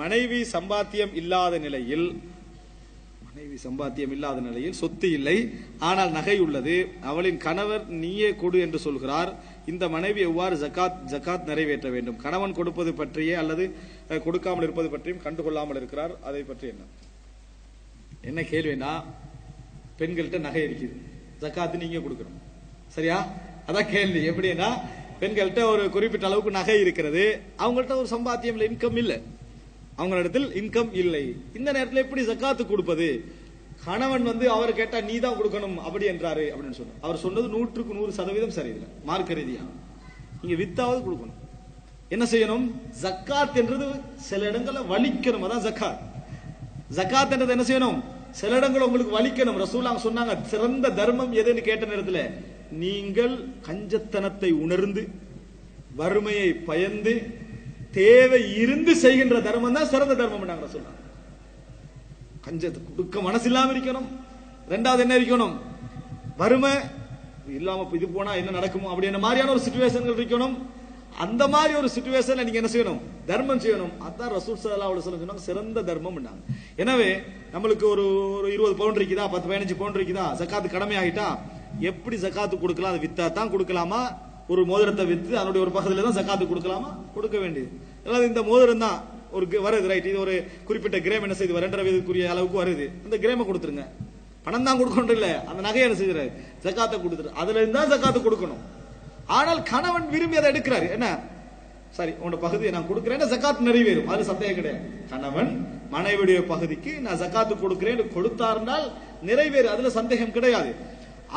மனைவி சம்பாத்தியம் இல்லாத நிலையில் மனைவி சம்பாத்தியம் இல்லாத நிலையில் சொத்து இல்லை ஆனால் நகை உள்ளது. அவளின் கணவர் நீயே கொடு என்று சொல்கிறார். இந்த மனைவி எவ்வாறு ஜகாத் ஜகாத் நிறைவேற்ற வேண்டும்? கணவன் கொடுப்பது பற்றியே அல்லது கொடுக்காமல் இருப்பது பற்றியும் கண்டுகொள்ளாமல் இருக்கிறார். அதை பற்றி என்ன? என்ன கேள்வினா பெண்கள்கிட்ட நகை இருக்குது. ஜக்காத்து நீங்க கொடுக்கணும். சரியா? அதான் கேள்வி. எப்படின்னா பெண்கள்கிட்ட ஒரு குறிப்பிட்ட அளவுக்கு நகை இருக்கிறது. அவங்கள்ட்ட ஒரு சம்பாத்தியம் இல்லை இன்கம் இல்லை. அவங்களிடத்தில் இன்கம் இல்லை. இந்த நேரத்தில் எப்படி ஜக்காத்து கொடுப்பது? கணவன் வந்து அவர் கேட்டா நீ தான் கொடுக்கணும் அப்படி என்றாரு அப்படின்னு சொன்னார். அவர் சொன்னது நூற்றுக்கு நூறு சதவீதம் சரியில்லை மார்க்க ரீதியா நீங்க வித்தாவது கொடுக்கணும். என்ன செய்யணும்? ஜக்காத் என்றது சில இடங்கள்ல வலிக்கணும். அதான் ஜக்காத் ஜக்காத் என்றது என்ன செய்யணும்? சில இடங்கள் உங்களுக்கு வலிக்கணும். ரசூலாங்க சொன்னாங்க சிறந்த தர்மம் எதுன்னு கேட்ட நேரத்தில் நீங்கள் கஞ்சத்தனத்தை உணர்ந்து வறுமையை பயந்து தேவை இருந்து செய்கின்ற தர்மம் தான் சிறந்த தர்மம் நாங்க ரசூலாங்க கஞ்சத்து கொடுக்க மனசு இல்லாம இருக்கணும். ரெண்டாவது என்ன இருக்கணும்? வறுமை. இல்லாம இது போனா என்ன நடக்குமோ அப்படின்ற மாதிரியான ஒரு சுச்சுவேஷன்கள் இருக்கணும். அந்த மாதிரி ஒரு சுச்சுவேஷன்ல நீங்க என்ன செய்யணும்? தர்மம் செய்யணும். அதான் ரசூல் சல்லா அலுவலம் சொன்னாங்க சிறந்த தர்மம் எனவே நம்மளுக்கு ஒரு ஒரு இருபது பவுண்ட் இருக்குதா? பத்து பதினஞ்சு பவுண்ட் இருக்குதா? ஜக்காத்து கடமை ஆகிட்டா எப்படி ஜக்காத்து கொடுக்கலாம்? அது வித்தா தான் கொடுக்கலாமா? ஒரு மோதிரத்தை வித்து அதனுடைய ஒரு பக்கத்துல தான் ஜக்காத்து கொடுக்கலாமா? கொடுக்க வேண்டியது. அதாவது இந்த மோதிரம் தான் ஒரு வருது ரைட் இது ஒரு குறிப்பிட்ட கிரேம் என்ன செய்யுது ரெண்டரை வயதுக்குரிய அளவுக்கு வருது. இந்த கிரேமை கொடுத்துருங்க. பணம் தான் கொடுக்கணும் இல்ல. அந்த நகையை என்ன செய்யறாரு ஜக்காத்தை கொடுத்துரு அதுல இருந்தா ஜக்காத்து கொடுக்கணும். ஆனால் கணவன் விரும்பி அதை எடுக்கிறாரு. என்ன? சரி உன்னோட பகுதியை நான் கொடுக்கிறேன். ஜக்காத் நிறைவேறும். அது சந்தேகம் கிடையாது. கணவன் மனைவியுடைய பகுதிக்கு நான் ஜக்காத்து கொடுக்கிறேன் கொடுத்தார்னால் நிறைவேறு. அதுல சந்தேகம் கிடையாது.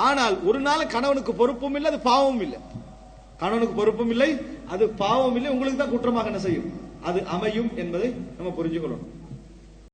ஆனால் ஒரு நாள் கணவனுக்கு பொறுப்பும் இல்லை அது பாவமும் இல்லை. கணவனுக்கு பொறுப்பும் இல்லை அது பாவம் இல்லை உங்களுக்கு தான் குற்றமாக என்ன செய்யும்? அது அமையும் என்பதை நம்ம புரிஞ்சுக்கொள்ளணும்